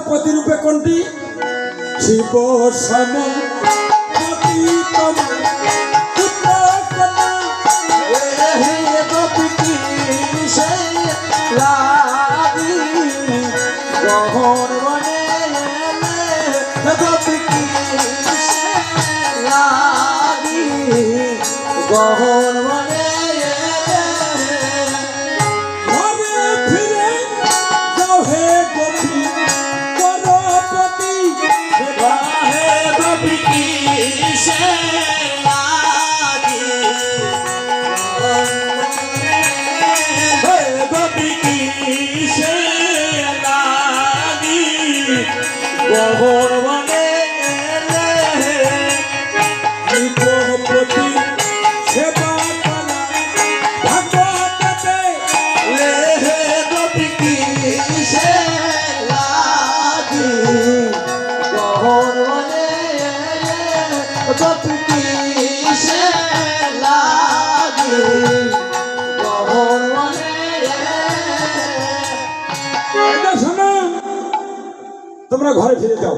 প্রতিরূপে কোনটি? শিব সম তোমরা ঘরে ফিরে যাও।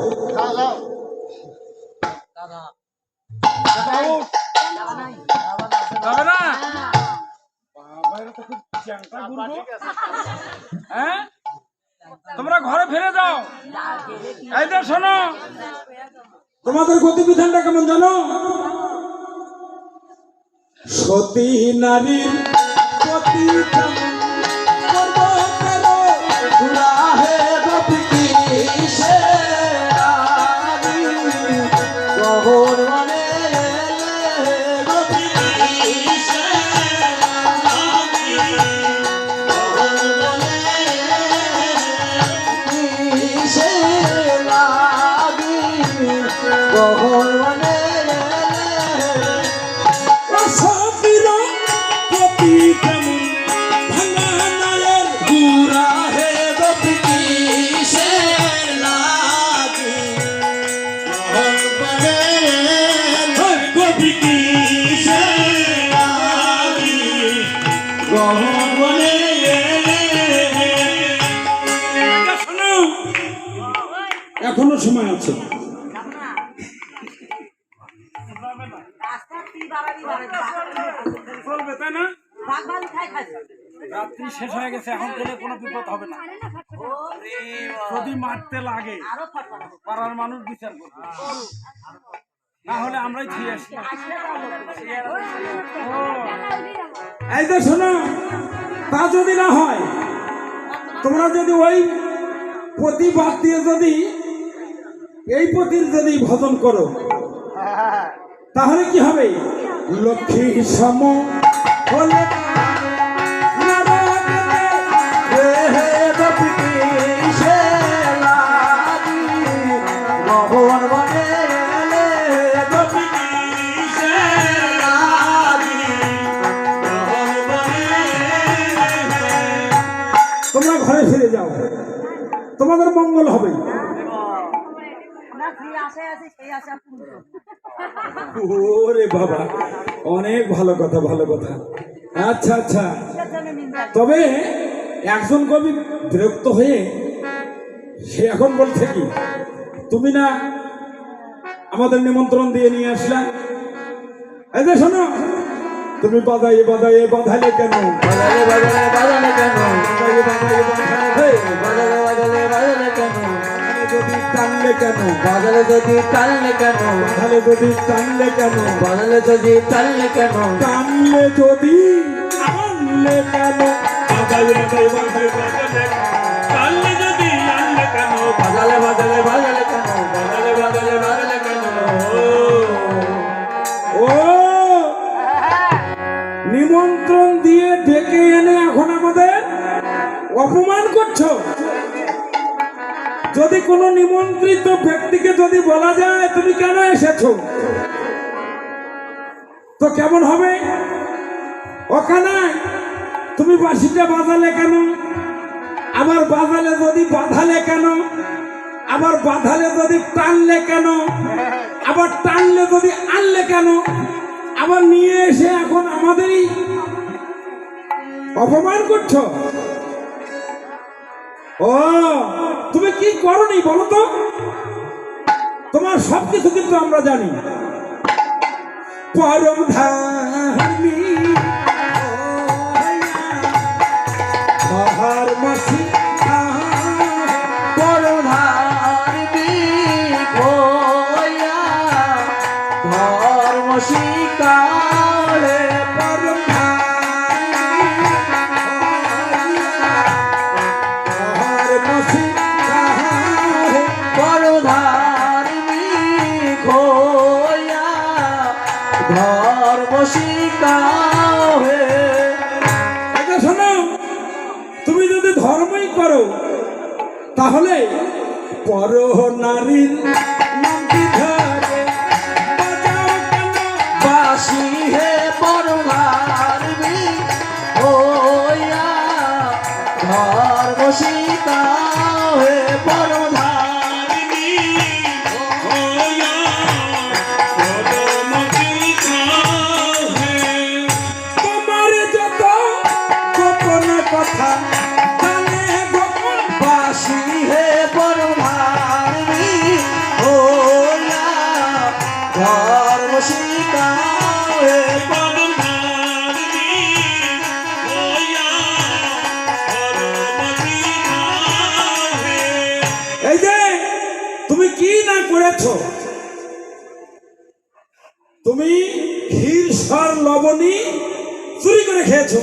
হ্যাঁ? তোমরা ঘরে ফিরে যাও। এই শোনো। তোমাদের গতিবিধানটা কেমন জানো? সতী নারীর প্রতি চলবে তাই না রাত্রি শেষ হয়ে গেছে এখন গেলে কোনো বিপদ হবে না। যদি মারতে লাগে পাড়ার মানুষ বিচার করবে। না হলে আমরাই খেয়ে আসি। ও, এই যে শোনো তা যদি না হয় তোমরা যদি ওই প্রতিবাদ দিয়ে যদি এই প্রতির যদি ভজন করো, তাহলে কি হবে? লক্ষ্মী সম তোমরা ঘরে ফিরে যাও। তোমাদের মঙ্গল হবে। আশায় আছি সেই আশা পূর্ণ। ওরে বাবা অনেক ভালো কথা ভালো কথা। আচ্ছা আচ্ছা। তবে একজন কবি বিরক্ত হয়ে সে এখন বলছে কি তুমি না আমাদের নিমন্ত্রণ দিয়ে নিয়ে আসলা? এই যে শোনো তুমি বাজাইয়ে বাজাইয়ে বাধালে কেন? বাজারে বাজারে কেন? টানলে কেন? বাজারে যদি টানলে কেন? বাধালে যদি টানলে কেন? বাজারে যদি টানলে কেন? টানলে যদি বাজালে টানলে কেন? ও। নিমন্ত্রণ দিয়ে ডেকে এনে এখন আমাদের অপমান করছ? যদি কোনো নিমন্ত্রিত ব্যক্তিকে যদি বলা যায়, তুমি কেন এসেছ? তো কেমন হবে? ওখানে তুমি বাঁশিটা বাজালে কেন? আবার বাজালে যদি বাঁধালে কেন? আবার বাঁধালে যদি টানলে কেন? আবার টানলে যদি আনলে কেন? আবার নিয়ে এসে এখন আমাদেরই অপমান করছ? ও, তুমি কি করনি বলো তো? তোমার সবকিছু কিন্তু আমরা জানি। পরম ধার্মী মহার মাসি হইয়া ধর্ম শিকারে শোনো তুমি যদি ধর্মই করো তাহলে পর নারীর তুমি কি না করেছ? তুমি ক্ষীর, সর, লবণী চুরি করে খেয়েছো।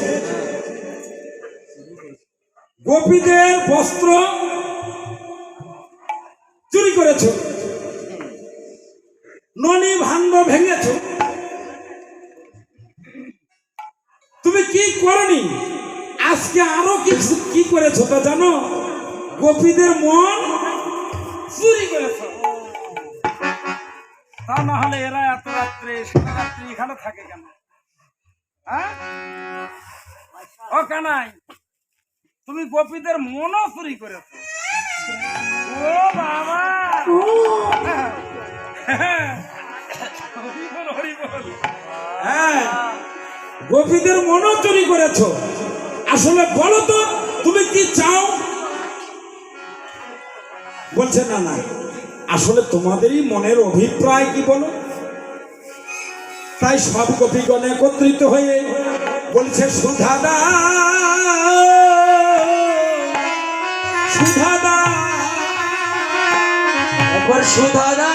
গোপীদের বস্ত্র চুরি করেছ। ননি ভাণ্ড ভেঙেছো। তুমি কি করনি? আজকে আরও কি কি করেছ তা জানো? গোপীদের মন চুরি করেছ। তা না হলে এরা এত রাত্রে সারা রাত্রি এখানে থাকে কেন? হ্যাঁ? ও কানাই তুমি গোপীদের মনও চুরি করেছ। ও বাবা! বল। হ্যাঁ গোপীদের মনও চুরি করেছ। আসলে বলো তো, তুমি কি চাও? বলছে, না না, আসলে তোমাদেরই মনের অভিপ্রায় কি বলো? তাই সব গোপীগণ একত্রিত হয়ে বলছে, সুধাদা সুধাদা সুধারা